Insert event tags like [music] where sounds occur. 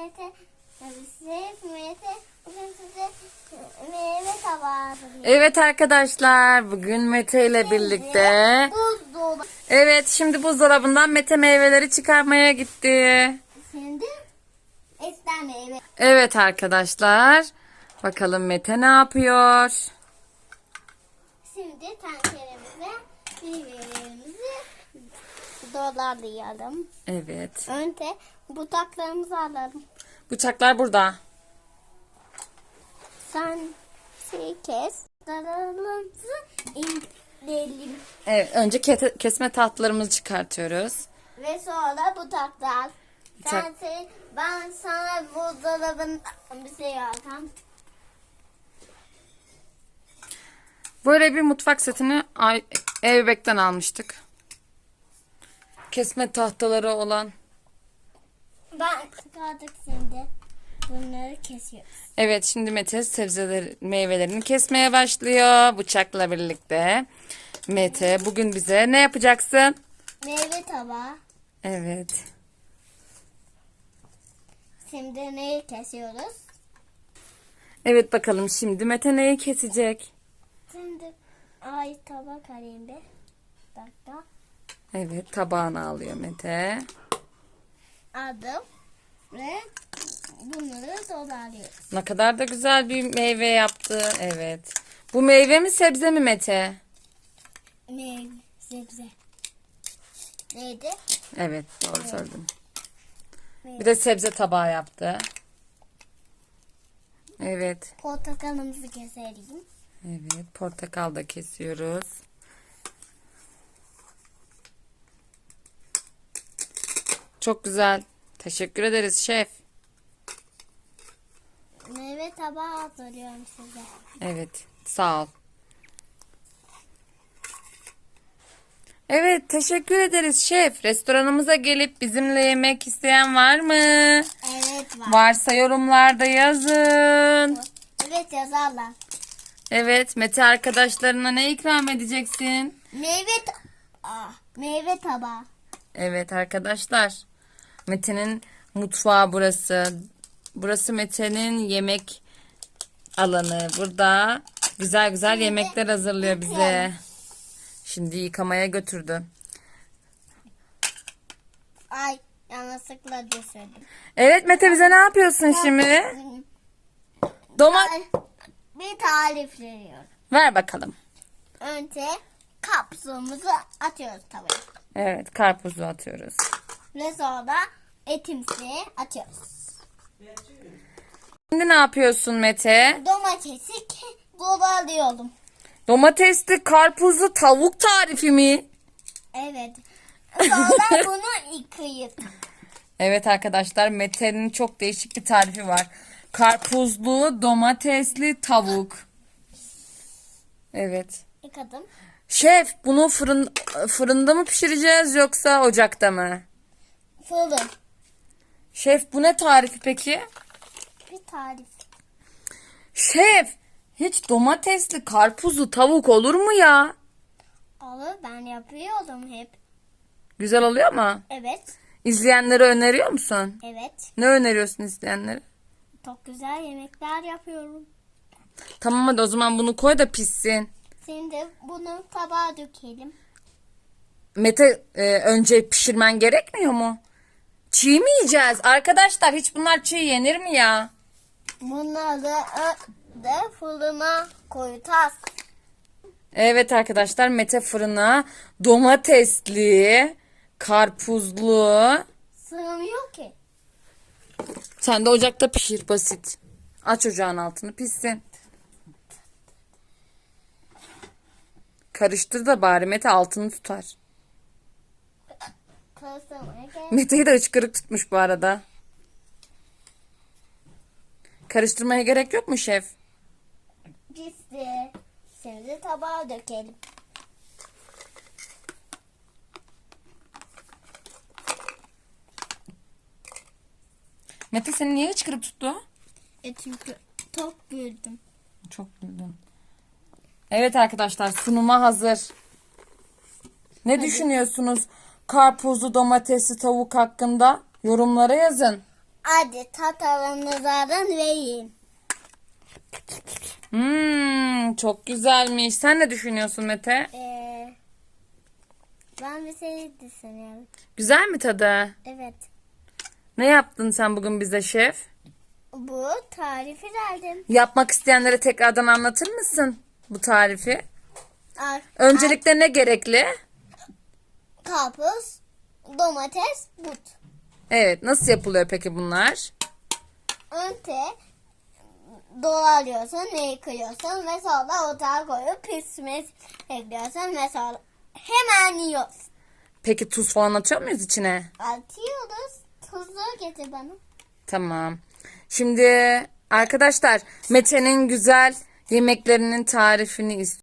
Mete. Seyf Mete. Bugün size meyve tabağı hazırlayacağım. Evet arkadaşlar bugün Mete ile birlikte. Buzdolabı. Evet şimdi buzdolabından Mete meyveleri çıkarmaya gitti. Şimdi ister meyve. Evet arkadaşlar. Bakalım Mete ne yapıyor? Şimdi tenceremize meyvelerimizi dolarlayalım. Evet. Önce butaklarımızı alalım. Bıçaklar burada. Sen şey kes. Dalalımızı indirelim. Evet önce kete- kesme tahtlarımızı çıkartıyoruz. Ve sonra butaklar. Sen Butak- şey, ben sana buzdolabından bir şey alacağım. Böyle bir mutfak setini Ay- Evbek'ten almıştık. Kesme tahtaları olan. Ben çıkardık şimdi. Bunları kesiyoruz. Evet şimdi Mete sebzeleri, meyvelerini kesmeye başlıyor bıçakla birlikte. Mete bugün bize ne yapacaksın? Meyve tabağı. Evet. Şimdi neyi kesiyoruz? Evet bakalım şimdi Mete neyi kesecek? Şimdi ay tabak alayım bir. dakika. Evet tabağını alıyor Mete. Aldım. Ve bunları dolarlıyoruz. Ne kadar da güzel bir meyve yaptı. Evet. Bu meyve mi sebze mi Mete? Meyve, sebze. Neydi? Evet doğru söyledin. Meyve. Bir de sebze tabağı yaptı. Evet. Portakalımızı keselim. Evet portakal da kesiyoruz. Çok güzel. Teşekkür ederiz şef. Meyve tabağı hazırlıyorum size. Evet sağ ol. Evet teşekkür ederiz şef. Restoranımıza gelip bizimle yemek isteyen var mı? Evet var. Varsa yorumlarda yazın. Evet yazarlar. Evet Mete arkadaşlarına ne ikram edeceksin? Meyve ta- Aa, meyve tabağı. Evet arkadaşlar. Mete'nin mutfağı burası. Burası Mete'nin yemek alanı. Burada güzel güzel yemekler hazırlıyor bize. Şimdi yıkamaya götürdü. Ay yanlışlıkla düşürdüm. Evet Mete bize ne yapıyorsun şimdi? Domat Ay, Bir tarif veriyorum. ver bakalım. Önce kapsülümüzü atıyoruz tavaya. Evet karpuzu atıyoruz. Ve sonra etimizi atıyoruz. Şimdi ne yapıyorsun Mete? Domatesi dolayıyorum. Domatesli karpuzlu tavuk tarifi mi? Evet. Sonra [laughs] bunu yıkayıp. Evet arkadaşlar Mete'nin çok değişik bir tarifi var. Karpuzlu domatesli tavuk. Evet. Yıkadım. Şef bunu fırın fırında mı pişireceğiz yoksa ocakta mı? Fırın. Şef bu ne tarifi peki? Bir tarif. Şef hiç domatesli karpuzlu tavuk olur mu ya? Olur ben yapıyordum hep. Güzel oluyor mu? Evet. İzleyenlere öneriyor musun? Evet. Ne öneriyorsun izleyenlere? Çok güzel yemekler yapıyorum. Tamam hadi o zaman bunu koy da pişsin. Şimdi bunu tabağa dökelim. Mete e, önce pişirmen gerekmiyor mu? Çiğ mi yiyeceğiz? Arkadaşlar hiç bunlar çiğ yenir mi ya? Bunları de fırına koyacağız. Evet arkadaşlar Mete fırına domatesli, karpuzlu. Sığmıyor ki. Sen de ocakta pişir basit. Aç ocağın altını pişsin. Karıştır da bari Mete altını tutar. Mete'yi de ıçkırık tutmuş bu arada. Karıştırmaya gerek yok mu şef? Pişti. Şimdi tabağa dökelim. Mete seni niye ıçkırık tuttu? E çünkü çok güldüm. Çok güldüm. Evet arkadaşlar sunuma hazır. Ne düşünüyorsunuz karpuzlu domatesli tavuk hakkında? Yorumlara yazın. Hadi tatarınızı alın ve yiyin. Hmm, çok güzelmiş. Sen ne düşünüyorsun Mete? Ee, ben bir şey düşünüyorum. Güzel mi tadı? Evet. Ne yaptın sen bugün bize şef? Bu tarifi verdim. Yapmak isteyenlere tekrardan anlatır mısın bu tarifi? Al. Öncelikle ne gerekli? Karpuz, domates, but. Evet, nasıl yapılıyor peki bunlar? Önce doğralıyorsun, yıkıyorsun ve sonra otağa koyup pişmesi ekliyorsun ve sonra hemen yiyorsun. Peki tuz falan atıyor muyuz içine? Atıyoruz. Tuzlu getir bana. Tamam. Şimdi arkadaşlar Mete'nin güzel yemeklerinin tarifini istiyorum.